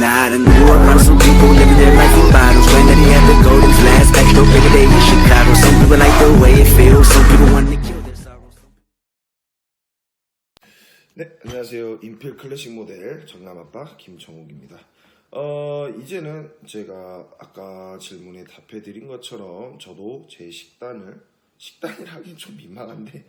Around some people living their life in bottles. When they have the golden flask, back to bigger day in Chicago. Some people like the way it feels. Some people want to kill their sorrows. 네, 안녕하세요. 인필 클래식 모델 정남아빠 김정욱입니다. 어, 이제는 제가 아까 질문에 답해드린 것처럼 저도 제 식단을, 식단을 하긴 좀 민망한데,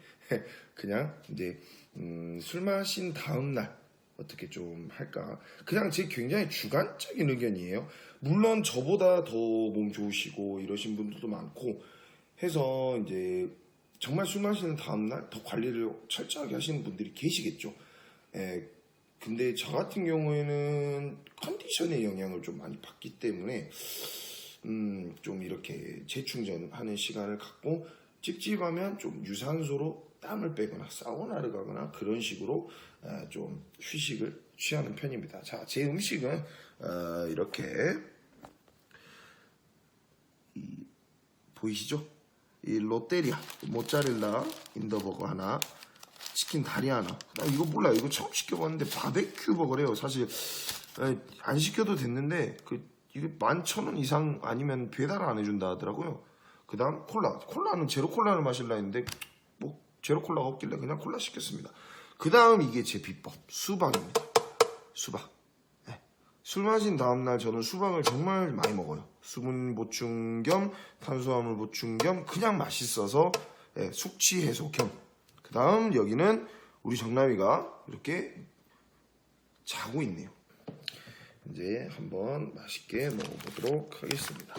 그냥 이제, 음, 술 마신 다음날 어떻게 좀 할까. 그냥 제 굉장히 주관적인 의견이에요. 물론 저보다 더 몸 좋으시고 이러신 분들도 많고 해서 이제 정말 술 마시는 다음날 더 관리를 철저하게 하시는 분들이 계시겠죠. 예, 근데 저 같은 경우에는 컨디션의 영향을 좀 많이 받기 때문에 음, 좀 이렇게 재충전하는 시간을 갖고 찝찝하면 좀 유산소로 땀을 빼거나 사우나를 가거나 그런 식으로 아, 좀 휴식을 취하는 편입니다. 자, 제 음식은 어, 이렇게. 이, 보이시죠? 이 롯데리아 모짜렐라 인더버거 하나 치킨 다리 하나. 나 이거 몰라요. 이거 처음 시켜봤는데 바베큐 버거래요. 사실 에, 안 시켜도 됐는데 그 이게 만천원 이상 아니면 배달 안 해준다 하더라고요. 그 다음 콜라. 콜라는 제로 콜라를 마실라 했는데 뭐 제로 콜라가 없길래 그냥 콜라 시켰습니다 그 다음 이게 제 비법 수박입니다 수박 네. 술 마신 다음날 저는 수박을 정말 많이 먹어요. 수분 보충 겸 탄수화물 보충 겸 그냥 맛있어서 예, 숙취 해소 겸. 그 다음 여기는 우리 정남이가 이렇게 자고 있네요. 이제 한번 맛있게 먹어보도록 하겠습니다.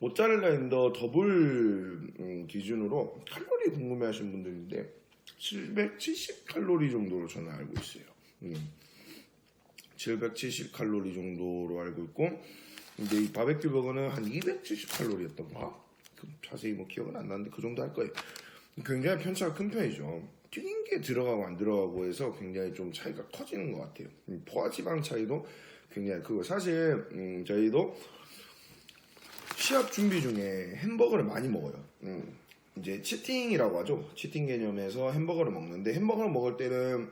모짜렐라 인더 더블 음, 기준으로 칼로리 궁금해하시는 분들인데 770 칼로리 정도로 저는 알고 있어요. 음. 770 칼로리 정도로 알고 있고 근데 이 바베큐 버거는 한 270 칼로리였던가 그 자세히 뭐 기억은 안 나는데 그 정도 할 거예요. 굉장히 편차가 큰 편이죠. 튀긴 게 들어가고 안 들어가고 해서 굉장히 좀 차이가 커지는 것 같아요. 음, 포화지방 차이도 굉장히 크고 사실 음, 저희도 시합 준비 중에 햄버거를 많이 먹어요. 음, 이제 치팅이라고 하죠. 치팅 개념에서 햄버거를 먹는데 햄버거를 먹을 때는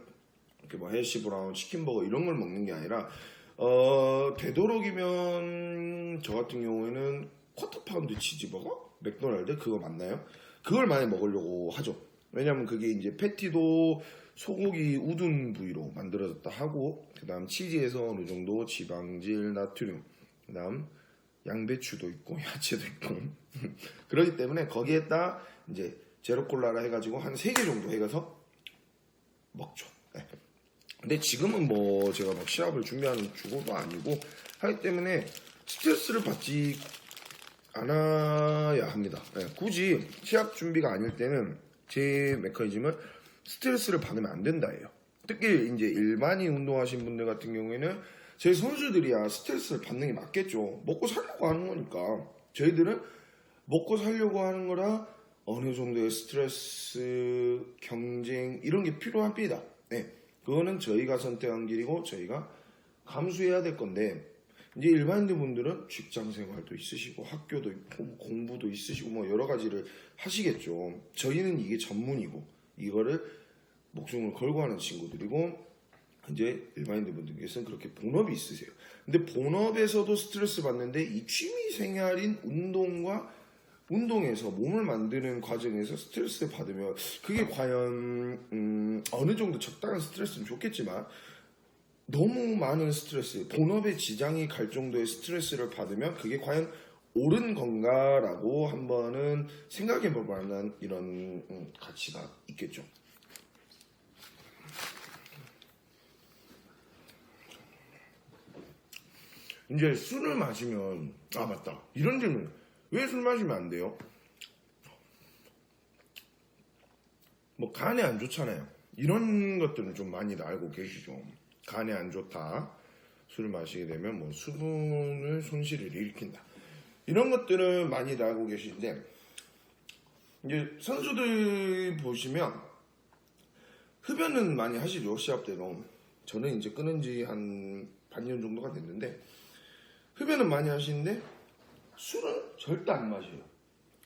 이렇게 뭐 헬시 브라운, 치킨 버거 이런 걸 먹는 게 아니라 어, 되도록이면 저 같은 경우에는 쿼터 파운드 치즈버거 맥도날드 그거 맞나요? 그걸 많이 먹으려고 하죠. 왜냐면 그게 이제 패티도 소고기 우둔 부위로 만들어졌다 하고 그 다음 치즈에서 어느 정도 지방질, 나트륨, 그 다음 양배추도 있고 야채도 있고 그렇기 때문에 거기에다 이제 제로 콜라라 해가지고 한세개 정도 해가서 먹죠. 네. 근데 지금은 뭐 제가 막 시합을 준비하는 주고도 아니고 하기 때문에 스트레스를 받지 않아야 합니다. 네, 굳이 시합 준비가 아닐 때는 제 메커니즘은 스트레스를 받으면 안 된다예요. 특히 이제 일반인 운동하신 분들 같은 경우에는 제 선수들이야 스트레스를 받는 게 맞겠죠. 먹고 살려고 하는 거니까. 저희들은 먹고 살려고 하는 거라 어느 정도의 스트레스, 경쟁 이런 게 필요합니다. 네. 그거는 저희가 선택한 길이고 저희가 감수해야 될 건데 이제 일반인들 분들은 직장 생활도 있으시고 학교도 있고 뭐 공부도 있으시고 뭐 여러 가지를 하시겠죠. 저희는 이게 전문이고 이거를 목숨을 걸고 하는 친구들이고 이제 일반인들 분들께서는 그렇게 본업이 있으세요. 근데 본업에서도 스트레스 받는데 이 취미 생활인 운동과 운동에서 몸을 만드는 과정에서 스트레스를 받으면 그게 과연 음, 어느 정도 적당한 스트레스는 좋겠지만 너무 많은 스트레스, 본업에 지장이 갈 정도의 스트레스를 받으면 그게 과연 옳은 건가라고 한번은 생각해 볼 만한 이런 음, 가치가 있겠죠. 이제 술을 마시면 아 맞다 이런 질문 왜 술 마시면 안 돼요? 뭐 간에 안 좋잖아요. 이런 것들은 좀 많이들 알고 계시죠. 간에 안 좋다. 술을 마시게 되면 뭐 수분을 손실을 일으킨다. 이런 것들은 많이들 알고 계시는데 이제 선수들 보시면 흡연은 많이 하시죠 시합 때도. 저는 이제 끊은 지 한 반년 정도가 됐는데 흡연은 많이 하시는데 술은 절대 안 마셔요.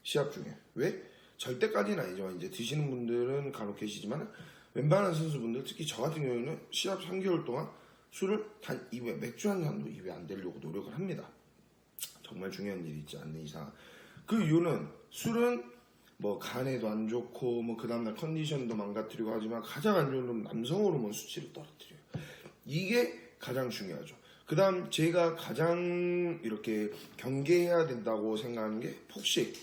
시합 중에 왜 절대까지는 아니지만 이제 드시는 분들은 간혹 계시지만 웬만한 선수분들 특히 저 같은 경우에는 시합 3개월 동안 술을 단 입에 맥주 한 잔도 입에 안 대려고 노력을 합니다. 정말 중요한 일이 있지 않는 이상 그 이유는 술은 뭐 간에도 안 좋고 뭐 그 다음날 컨디션도 망가뜨리고 하지만 가장 안 좋은 건 남성 호르몬 수치를 떨어뜨려요. 이게 가장 중요하죠. 그 다음 제가 가장 이렇게 경계해야 된다고 생각하는 게 폭식,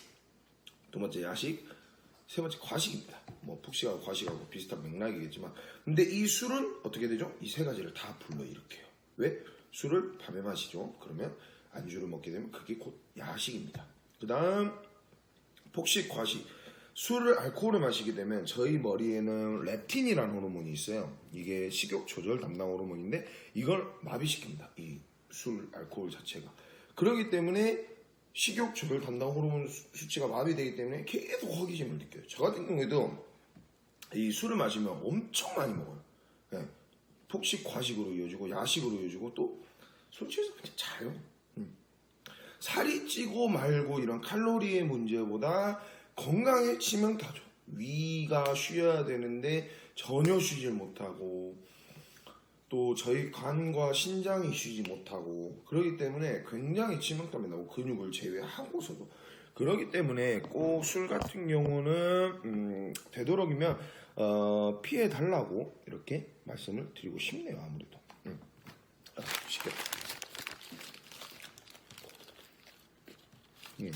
두 번째 야식, 세 번째 과식입니다. 뭐 폭식하고 과식하고 비슷한 맥락이겠지만 근데 이 술은 어떻게 되죠? 이 세 가지를 다 불러일으켜요. 왜? 술을 밤에 마시죠. 그러면 안주를 먹게 되면 그게 곧 야식입니다. 그 다음 폭식, 과식. 술을 알코올을 마시게 되면 저희 머리에는 렙틴이라는 호르몬이 있어요. 이게 식욕 조절 담당 호르몬인데 이걸 마비시킵니다. 이 술, 알코올 자체가. 그렇기 때문에 식욕 조절 담당 호르몬 수- 수치가 마비되기 때문에 계속 허기짐을 느껴요. 저 같은 경우에도 이 술을 마시면 엄청 많이 먹어요. 예. 폭식, 과식으로 이어지고 야식으로 이어지고 또 솔직히 그냥 자요. 음. 살이 찌고 말고 이런 칼로리의 문제보다 건강에 치명타죠. 위가 쉬어야 되는데 전혀 쉬질 못하고 또 저희 간과 신장이 쉬지 못하고 그러기 때문에 굉장히 치명타가 나고 근육을 제외하고서도 그러기 때문에 꼭 술 같은 경우는 음, 되도록이면 어, 피해 달라고 이렇게 말씀을 드리고 싶네요 아무래도 음. 아, 쉽게 음.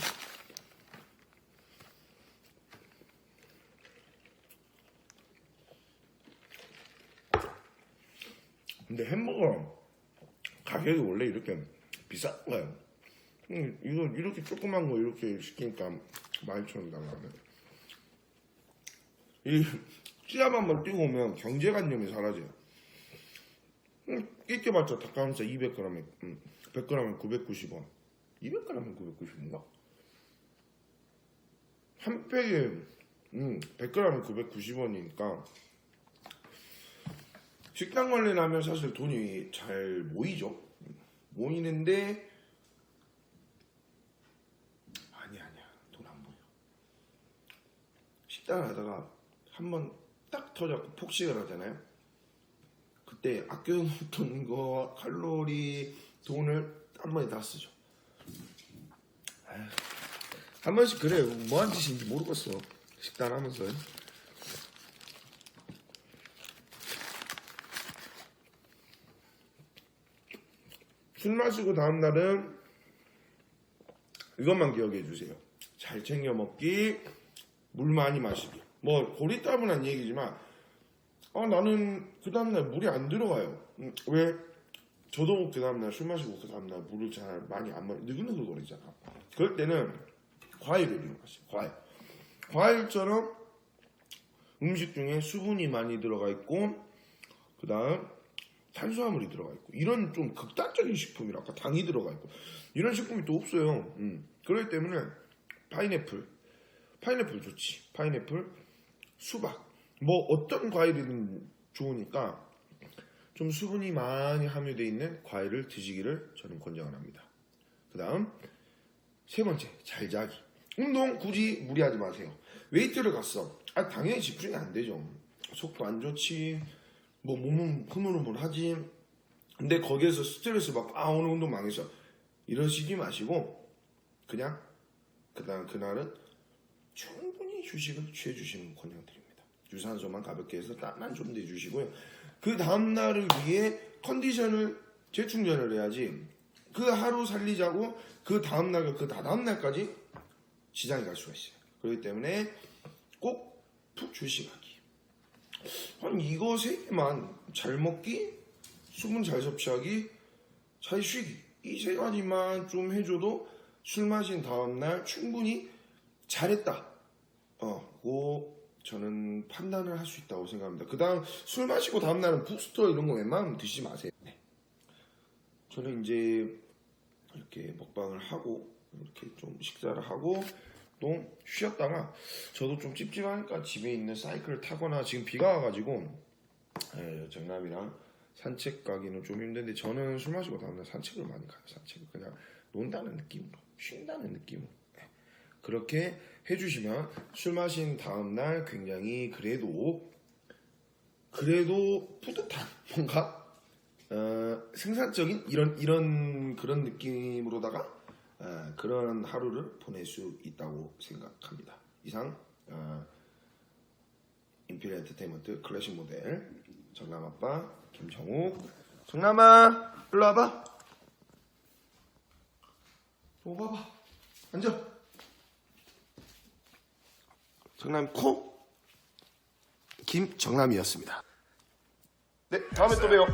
근데 햄버거 가격이 원래 이렇게 비싼가요? 음, 이거 이렇게 조그만 거 이렇게 시키니까 12,000원 달라네. 이 씨앗 한번 띄고 오면 경제관념이 사라져요. 음, 끼껴봤자 닭가슴살 200g에 음, 100g에 990원. 200g에 990원인가? 한 팩에 음, 100g에 990원이니까 식당 관리를 하면 사실 돈이 잘 모이죠. 모이는데 아니 아니야 돈 안 모여. 식당을 하다가 한 번 딱 터져서 폭식을 하잖아요. 그때 아껴놓던 거 칼로리 돈을 한 번에 다 쓰죠. 한 번씩 그래요. 뭐 한 짓인지 모르겠어. 식당 하면서. 술 마시고 다음날은 이것만 기억해 주세요. 잘 챙겨 먹기, 물 많이 마시기. 뭐 고리따분한 얘기지만 아 나는 그 다음날 물이 안 들어가요. 음, 왜? 저도 그 다음날 술 마시고 그 다음날 물을 잘 많이 안 마시 느글느글 거리잖아. 그럴 때는 과일을 이용하세요. 과일. 과일처럼 음식 중에 수분이 많이 들어가 있고 그 다음 탄수화물이 들어가 있고 이런 좀 극단적인 식품이라 아까 당이 들어가 있고 이런 식품이 또 없어요. 음. 그렇기 때문에 파인애플, 파인애플 좋지. 파인애플, 수박, 뭐 어떤 과일이든 좋으니까 좀 수분이 많이 함유되어 있는 과일을 드시기를 저는 권장을 합니다. 그 다음 세 번째 잘 자기. 운동 굳이 무리하지 마세요. 웨이트를 갔어. 아 당연히 집중이 안 되죠. 속도 안 좋지. 뭐 몸은 흐물흐물하지. 근데 거기에서 스트레스 받고 아 오늘 운동 망했어. 이러시지 마시고 그냥 그다음 그날은 충분히 휴식을 취해 주시는 거 권장드립니다. 유산소만 가볍게 해서 땀만 좀 내주시고요. 그 다음 날을 위해 컨디션을 재충전을 해야지. 그 하루 살리자고 그 다음 날과 그 다다음 날까지 지장이 갈 수가 있어요. 그렇기 때문에 꼭 푹 휴식하기. 한 이거 세 개만 잘 먹기, 수분 잘 섭취하기, 잘 쉬기 이 세 가지만 좀 해줘도 술 마신 다음 날 충분히 잘했다. 어, 고 저는 판단을 할 수 있다고 생각합니다. 그 다음 술 마시고 다음 날은 부스터 이런 거 웬만하면 드시지 마세요. 네. 저는 이제 이렇게 먹방을 하고 이렇게 좀 식사를 하고 또 쉬었다가 저도 좀 찝찝하니까 집에 있는 사이클을 타거나 지금 비가 와가지고 예, 정남이랑 산책 가기는 좀 힘든데 저는 술 마시고 다음날 산책을 많이 가요. 산책을 그냥 논다는 느낌으로 쉰다는 느낌으로 예. 그렇게 해주시면 술 마신 다음날 굉장히 그래도 그래도 뿌듯한 뭔가 어, 생산적인 이런 이런 그런 느낌으로다가 어, 그런 하루를 보낼 수 있다고 생각합니다. 이상 어, 인피니트 엔터테인먼트 클래식 모델 정남 아빠 김정욱 정남아 일로 와봐. 오 봐봐 앉아. 정남 코 김정남이었습니다. 네 다음에 또 봬요.